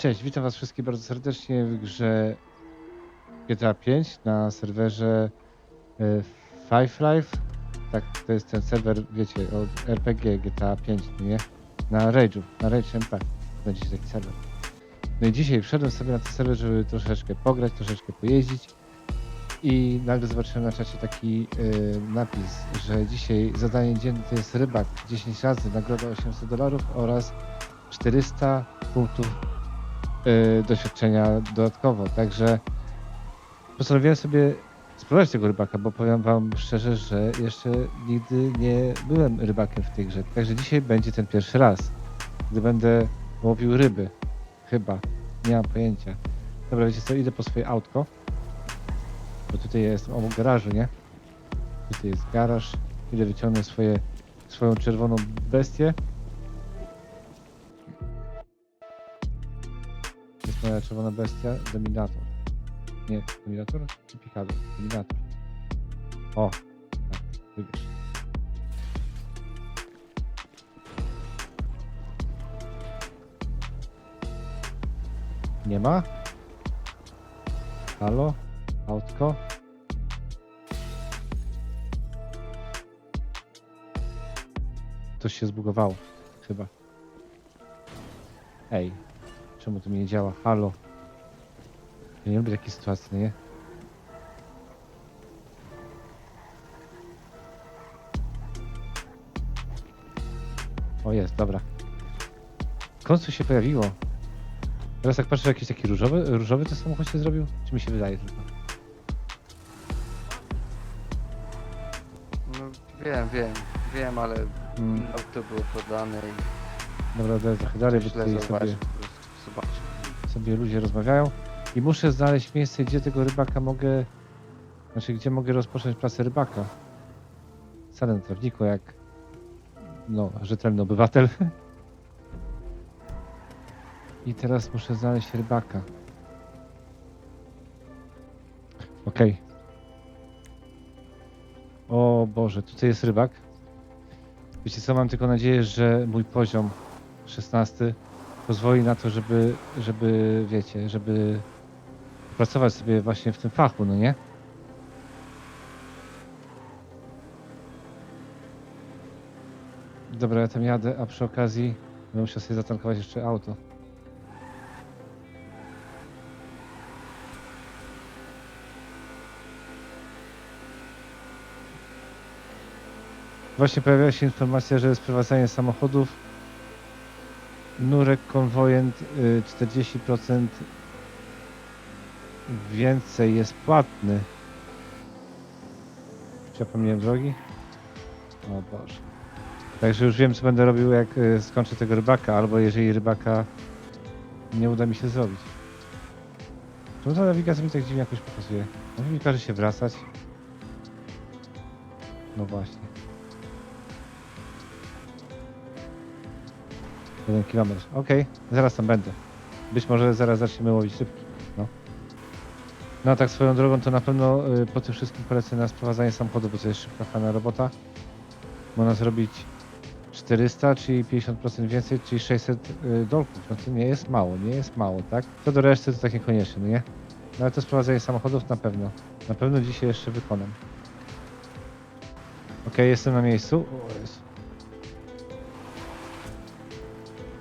Cześć, witam was wszystkich bardzo serdecznie w grze GTA 5 na serwerze e, Five Life. Tak, to jest ten serwer, wiecie, od RPG GTA 5, no nie? Na Rage'u, na Rage MP. Będzie taki serwer. No i dzisiaj wszedłem sobie na ten serwer, żeby troszeczkę pograć, troszeczkę pojeździć. I nagle zobaczyłem na czacie taki e, napis, że dzisiaj zadanie dzienne to jest rybak 10 razy, nagroda 800 dolarów oraz 400 punktów y, doświadczenia dodatkowo. Także postanowiłem sobie spróbować tego rybaka, bo powiem wam szczerze, że jeszcze nigdy nie byłem rybakiem w tej grze. Także dzisiaj będzie ten pierwszy raz, gdy będę łowił ryby. Chyba. Nie mam pojęcia. Dobra, wiecie co, idę po swoje autko. Bo tutaj jestem obok garażu, nie? Tutaj jest garaż. Idę wyciągnę swoje, swoją czerwoną bestię. Moja czerwona bestia, Dominator. Nie, Dominator czy Picado? Dominator. O, tak, wybierz. Nie ma? Halo? Autko? Coś się zbugowało, chyba. Ej, Czemu to mi nie działa? Halo. Ja nie lubię takiej sytuacji, no nie? O jest, dobra. Końcu się pojawiło. Teraz jak patrzę, jakiś taki różowy, różowy to samochód się zrobił? Czy mi się wydaje tylko? No wiem, wiem, wiem, ale Mm, auto było podane i dobra, daję trochę dalej, bo źle tutaj sobie. Sobie ludzie rozmawiają. I muszę znaleźć miejsce, gdzie tego rybaka mogę... Znaczy, gdzie mogę rozpocząć pracę rybaka. Wcale na trawniku, jak... No, rzetelny obywatel. I teraz muszę znaleźć rybaka. Okej. O Boże, tutaj jest rybak. Wiecie co, mam tylko nadzieję, że mój poziom 16 pozwoli na to, żeby, żeby wiecie, żeby pracować sobie właśnie w tym fachu, no nie? Dobra, ja tam jadę, a przy okazji będę musiał sobie zatankować jeszcze auto. Właśnie pojawia się informacja, że sprowadzanie samochodów Nurek Konwojent y, 40% więcej jest płatny. Czy ja drogi? O Boże. Także już wiem, co będę robił, jak y, skończę tego rybaka, albo jeżeli rybaka nie uda mi się zrobić. Czemu ta nawigacja mi tak dziwnie jakoś pokazuje? Może mi każe się wracać? No właśnie. Jeden kilometr. Okej, zaraz tam będę. Być może zaraz zaczniemy łowić rybki. No. No a tak swoją drogą to na pewno y, po tym wszystkim polecę na sprowadzanie samochodu, bo to jest szybka fajna robota. Można zrobić 400, czyli 50% więcej, czyli 600 y, dolków. No to nie jest mało, nie jest mało, tak? Co do reszty to tak niekoniecznie, no nie? No ale to sprowadzanie samochodów na pewno. Na pewno dzisiaj jeszcze wykonam. Okej, jestem na miejscu. O, Jezu.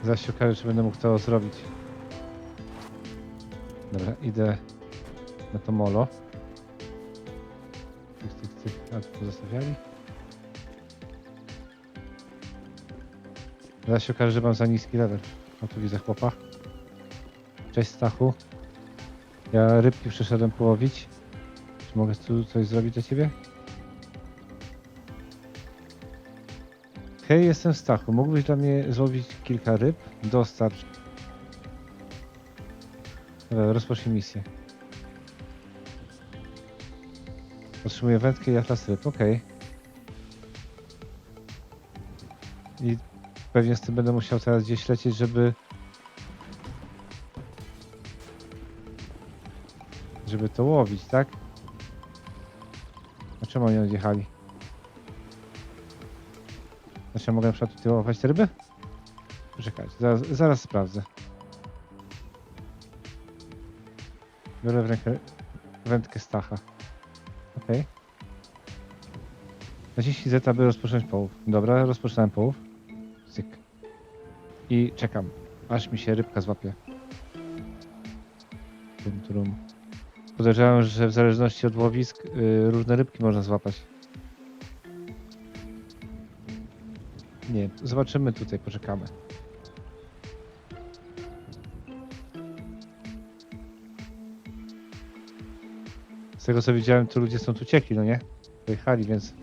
Zaś się okaże, czy będę mógł to zrobić. Dobra, idę na to molo. Tych, tych, tych, a tu pozostawiali. Zaraz się okaże, że mam za niski level. O, tu widzę chłopa. Cześć Stachu. Ja rybki przyszedłem połowić. Czy mogę tu coś zrobić dla ciebie? Hej, jestem Stachu. Mógłbyś dla mnie złowić kilka ryb? Dostarcz. Dobra, rozpocznij misję. Otrzymuję wędkę i atlas ryb. Okej. I pewnie z tym będę musiał teraz gdzieś lecieć, żeby... Żeby to łowić, tak? A czemu oni odjechali? Znaczy, mogę na przykład ryby? Czekajcie, zaraz, zaraz sprawdzę. Biorę w rękę wędkę Stacha. Okej. Naciśnij Z, aby rozpocząć połów. Dobra, rozpoczynałem połów. Cyk. I czekam, aż mi się rybka złapie. Trum, trum. Podejrzewam, że w zależności od łowisk y, różne rybki można złapać. Nie, zobaczymy tutaj, poczekamy. Z tego co widziałem, to ludzie stąd uciekli, no nie? Pojechali, więc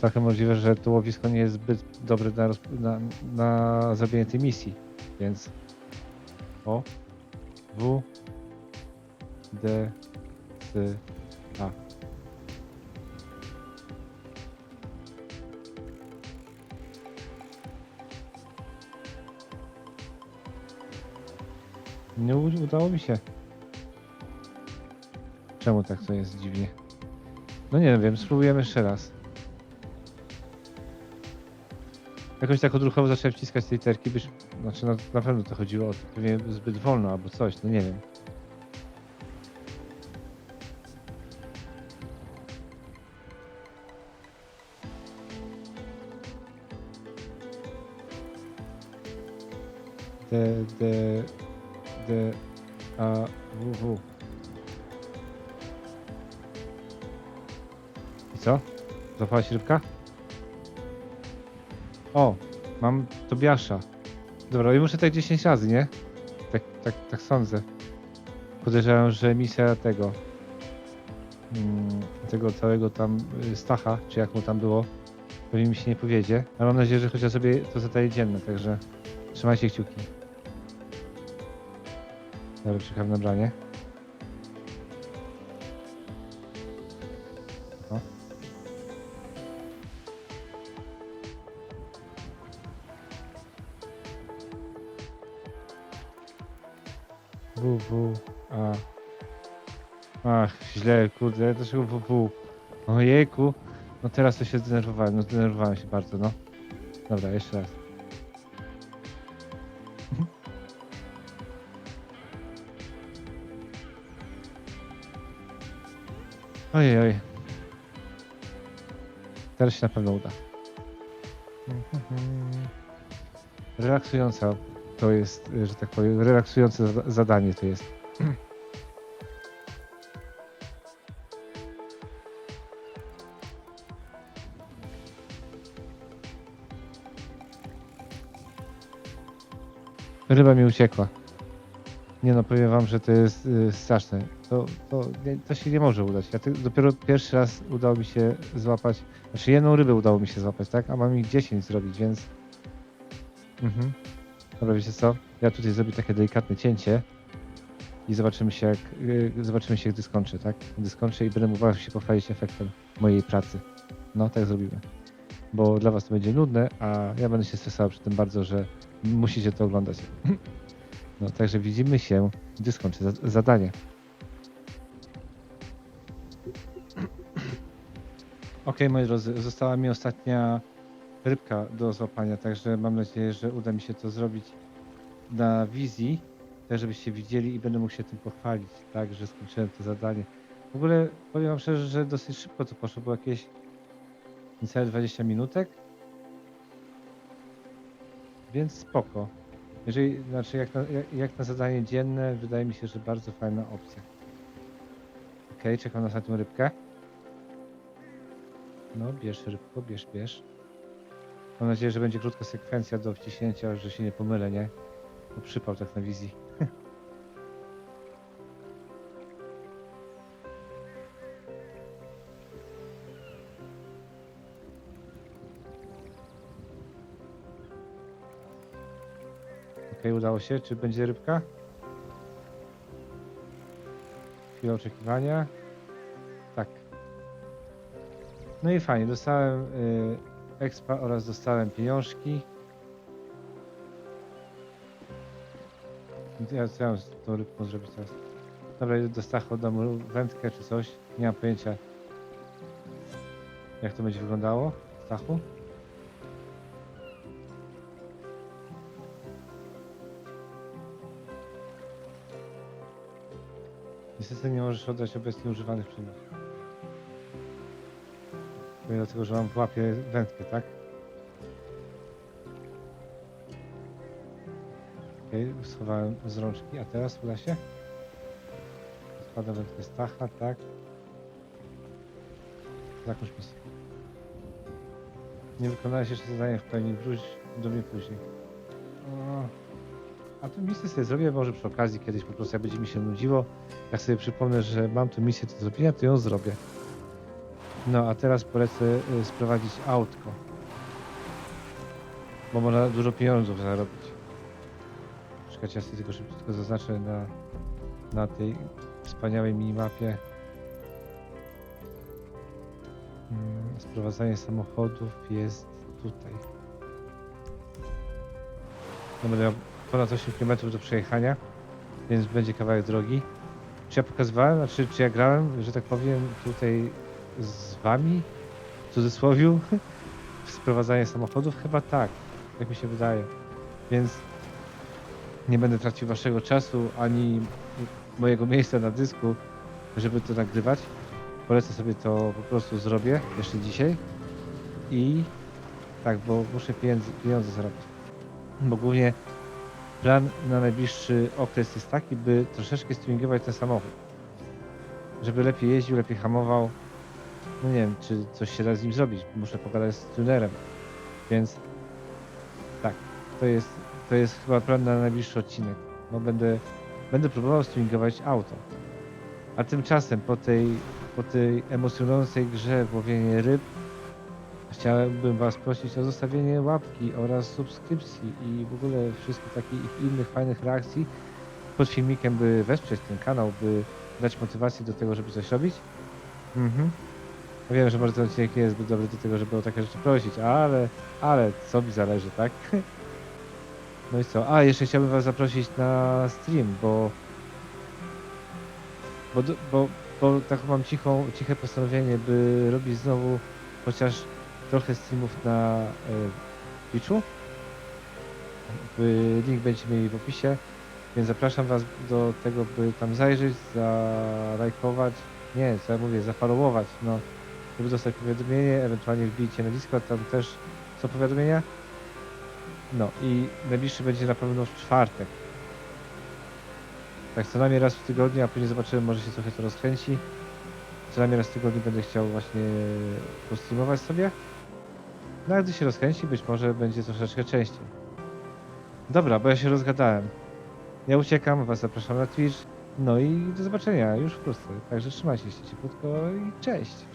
trochę możliwe, że to łowisko nie jest zbyt dobre na, na, na zrobienie tej misji, więc o W D C A Nie udało mi się. Czemu tak to jest dziwnie? No nie wiem, spróbujemy jeszcze raz. Jakoś tak odruchowo zacząłem wciskać te literki, byś... Znaczy na, na pewno to chodziło o to, zbyt wolno albo coś, no nie wiem. D, D, D, A, W, W. I co? Złapała się rybka? O, mam Tobiasza. Dobra, i muszę tak 10 razy, nie? Tak, tak, tak sądzę. Podejrzewam, że misja tego mm, tego całego tam y, Stacha, czy jak mu tam było, pewnie mi się nie powiedzie, ale mam nadzieję, że chociaż sobie to zadaje dzienne, także trzymajcie kciuki. Dobra, czekam na branie. O. W, W, A. Ach, źle, kurde, dlaczego W, W? Ojejku. No teraz to się zdenerwowałem, no zdenerwowałem się bardzo, no. Dobra, jeszcze raz. Ojej, oj. Teraz się na pewno uda. Relaksująca to jest, że tak powiem, relaksujące zada- zadanie to jest. Ryba mi uciekła. Nie no, powiem wam, że to jest y, straszne. To, to, nie, to się nie może udać. Ja ty, dopiero pierwszy raz udało mi się złapać, znaczy jedną rybę udało mi się złapać, tak? A mam ich 10 zrobić, więc... Mhm. Dobra, wiecie co? Ja tutaj zrobię takie delikatne cięcie i zobaczymy się, jak, y, zobaczymy się, gdy skończę, tak? Gdy skończę i będę mógł się pochwalić efektem mojej pracy. No, tak zrobimy. Bo dla was to będzie nudne, a ja będę się stresował przy tym bardzo, że musicie to oglądać. No, także widzimy się, gdy skończę za- zadanie. Ok, moi drodzy, została mi ostatnia rybka do złapania, także mam nadzieję, że uda mi się to zrobić na wizji, tak żebyście widzieli i będę mógł się tym pochwalić, tak, że skończyłem to zadanie. W ogóle powiem wam szczerze, że dosyć szybko to poszło, było jakieś niecałe 20 minutek, więc spoko. Jeżeli, znaczy jak na, jak, jak na zadanie dzienne, wydaje mi się, że bardzo fajna opcja. Ok, czekam na ostatnią rybkę. No, bierz rybko, bierz, bierz. Mam nadzieję, że będzie krótka sekwencja do wciśnięcia, że się nie pomylę, nie? Bo przypał tak na wizji. udało się. Czy będzie rybka? Chwila oczekiwania. Tak. No i fajnie, dostałem y, expa oraz dostałem pieniążki. Ja co ja mam z tą rybką zrobić teraz? Dobra, idę do Stachu, mu wędkę czy coś. Nie mam pojęcia jak to będzie wyglądało. Stachu? Niestety nie możesz oddać obecnie używanych przedmiotów. Pewnie Dlatego, że mam w łapie wędkę, tak? Okej, schowałem z rączki, a teraz uda się? Składa wędkę Stacha, tak? Zakąć misję. Nie wykonałeś jeszcze zadania w pełni, wróć do mnie później. O, a tu misję sobie zrobię, może przy okazji kiedyś po prostu jak będzie mi się nudziło, jak sobie przypomnę, że mam tu misję do zrobienia, to ją zrobię. No, a teraz polecę y, sprowadzić autko. Bo można dużo pieniądzów zarobić. Czekajcie, ja sobie tylko szybciutko zaznaczę na, na tej wspaniałej minimapie. Mm, Sprowadzanie samochodów jest tutaj. No będę miał ponad 8 km do przejechania, więc będzie kawałek drogi. Czy ja pokazywałem, znaczy czy ja grałem, że tak powiem, tutaj z wami, w cudzysłowiu, w sprowadzanie samochodów? Chyba tak, jak mi się wydaje. Więc nie będę tracił waszego czasu, ani mojego miejsca na dysku, żeby to nagrywać. Polecę sobie to po prostu zrobię jeszcze dzisiaj. I tak, bo muszę pieniądze, pieniądze zarobić. Bo głównie plan na najbliższy okres jest taki, by troszeczkę streamingować ten samochód. Żeby lepiej jeździł, lepiej hamował. No nie wiem, czy coś się da z nim zrobić. Muszę pogadać z tunerem. Więc tak, to jest, to jest chyba plan na najbliższy odcinek. Będę, będę próbował streamingować auto. A tymczasem po tej, po tej emocjonującej grze w łowienie ryb chciałbym Was prosić o zostawienie łapki oraz subskrypcji i w ogóle wszystkich takich innych fajnych reakcji pod filmikiem, by wesprzeć ten kanał, by dać motywację do tego, żeby coś robić. Mhm. Ja Wiem, że może ten odcinek nie jest zbyt dobry do tego, żeby o takie rzeczy prosić, ale, ale co mi zależy, tak? No i co? A, jeszcze chciałbym Was zaprosić na stream, bo bo, bo, bo tak mam cichą, ciche postanowienie, by robić znowu chociaż trochę streamów na y, Twitchu. Link będziecie mieli w opisie, więc zapraszam Was do tego, by tam zajrzeć, zalajkować, nie, co ja mówię, zafollowować, no, żeby dostać powiadomienie, ewentualnie wbijcie na Discord, tam też są powiadomienia. No i najbliższy będzie na pewno w czwartek. Tak, co najmniej raz w tygodniu, a później zobaczymy, może się trochę to rozkręci. Co najmniej raz w tygodniu będę chciał właśnie postreamować sobie. No gdy się rozkręci, być może będzie troszeczkę częściej. Dobra, bo ja się rozgadałem. Ja uciekam, was zapraszam na Twitch. No i do zobaczenia już wkrótce. Także trzymajcie się ciepłutko i cześć.